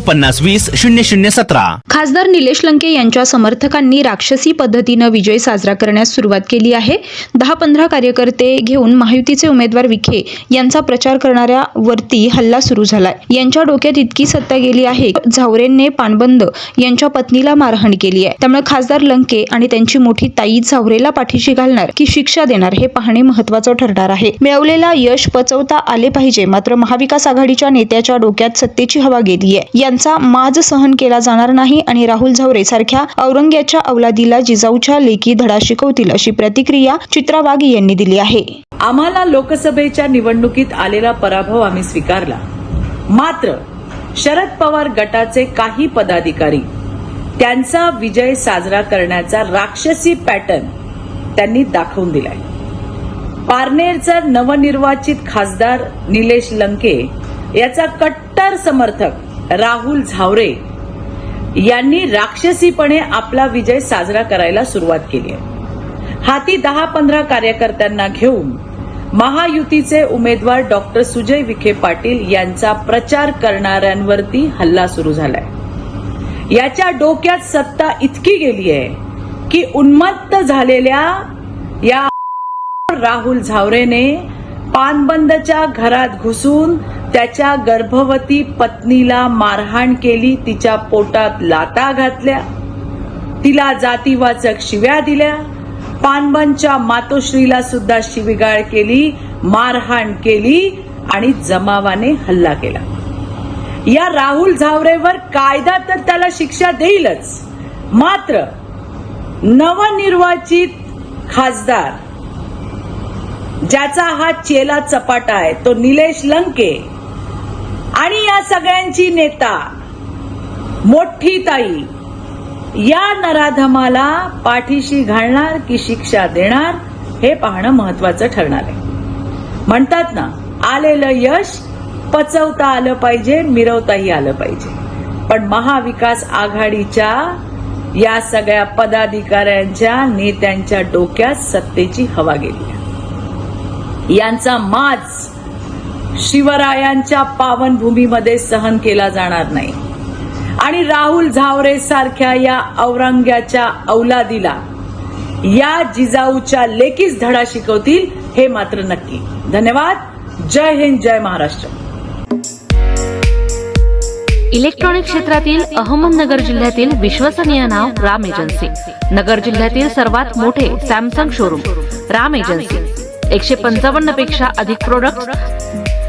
पन्नास वीस शून्य शून्य सतरा. खासदार निलेश लंके यांच्या समर्थकांनी राक्षसी पद्धतीनं विजय साजरा करण्यास सुरुवात केली आहे. दहा पंधरा कार्यकर्ते घेऊन महायुतीचे उमेदवार विखे यांचा प्रचार करणाऱ्या वरती हल्ला सुरू झालाय. यांच्या डोक्यात इतकी सत्ता गेली आहे झावरेंने पानबंद यांच्या पत्नीला मारहाण केली आहे. त्यामुळे खासदार लंके आणि त्यांची मोठी ताई झावरेला पाठीशी घालणार की शिक्षा देणार हे पाहणे महत्वाचं ठरणार आहे. मिळवलेला यश पचवता आले पाहिजे मात्र महाविकास आघाडीच्या नेत्याच्या डोक्यात सत्तेची हवा गेली आहे यांचा माज सहन केला जाणार नाही आणि राहुल झावरे सारख्या औरंग्याच्या अवलादीला जिजाऊच्या लेखी धडा शिकवतील अशी प्रतिक्रिया चित्रा वाघ यांनी दिली आहे. आम्हाला लोकसभेच्या निवडणुकीत आलेला पराभव आम्ही स्वीकारला. मात्र शरद पवार गटाचे काही पदाधिकारी त्यांचा विजय साजरा करण्याचा राक्षसी पॅटर्न त्यांनी दाखवून दिलाय. पारनेरचा नवनिर्वाचित खासदार निलेश लंके याचा कट्टर समर्थक राहुल झावरे यांनी राक्षसीपणे आपला विजय साजरा करायला सुरुवात केली आहे. हाती दहा पंधरा कार्यकर्त्यांना घेऊन महायुतीचे उमेदवार डॉक्टर सुजय विखे पाटील यांचा प्रचार करणाऱ्यांवरती हल्ला सुरू झालाय. याच्या डोक्यात सत्ता इतकी गेली आहे की उन्मत्त झालेल्या या राहुल झावरेने पानबंदच्या घरात घुसून त्याच्या गर्भवती पत्नीला मारहाण केली तिच्या पोटात लाता घातल्या तिला जातीवाचक शिव्या दिल्या. पानबनच्या मातोश्रीला सुद्धा शिविगाळ केली मारहाण केली आणि जमावाने हल्ला केला. या राहुल झावरेवर कायदा तर त्याला शिक्षा देईलच. मात्र नवनिर्वाचित खासदार ज्याचा हा चेला चपाटा आहे तो निलेश लंके आणि या सगळ्यांची नेता मोठी ताई या नराधमाला पाठीशी घालणार की शिक्षा देणार हे पाहणं महत्वाचं ठरणार आहे. म्हणतात ना आलेलं यश पचवता आलं पाहिजे मिरवताही आलं पाहिजे. पण महाविकास आघाडीच्या या सगळ्या पदाधिकाऱ्यांच्या नेत्यांच्या डोक्यात सत्तेची हवा गेली यांचा माज शिवरायांच्या पावनभूमीमध्ये सहन केला जाणार नाही. आणि राहुल झावरे सारख्या या औरंग्याच्या औलादीला या जिजाऊच्या लेकीच धडा शिकवतील हे मात्र नक्की. धन्यवाद. जय हिंद जय महाराष्ट्र. इलेक्ट्रॉनिक क्षेत्रातील अहमदनगर जिल्ह्यातील विश्वसनीय नाव राम एजन्सी. नगर जिल्ह्यातील सर्वात मोठे सॅमसंग शोरूम राम एजन्सी. एकशे पंचावन्नपेक्षा अधिक प्रोडक्ट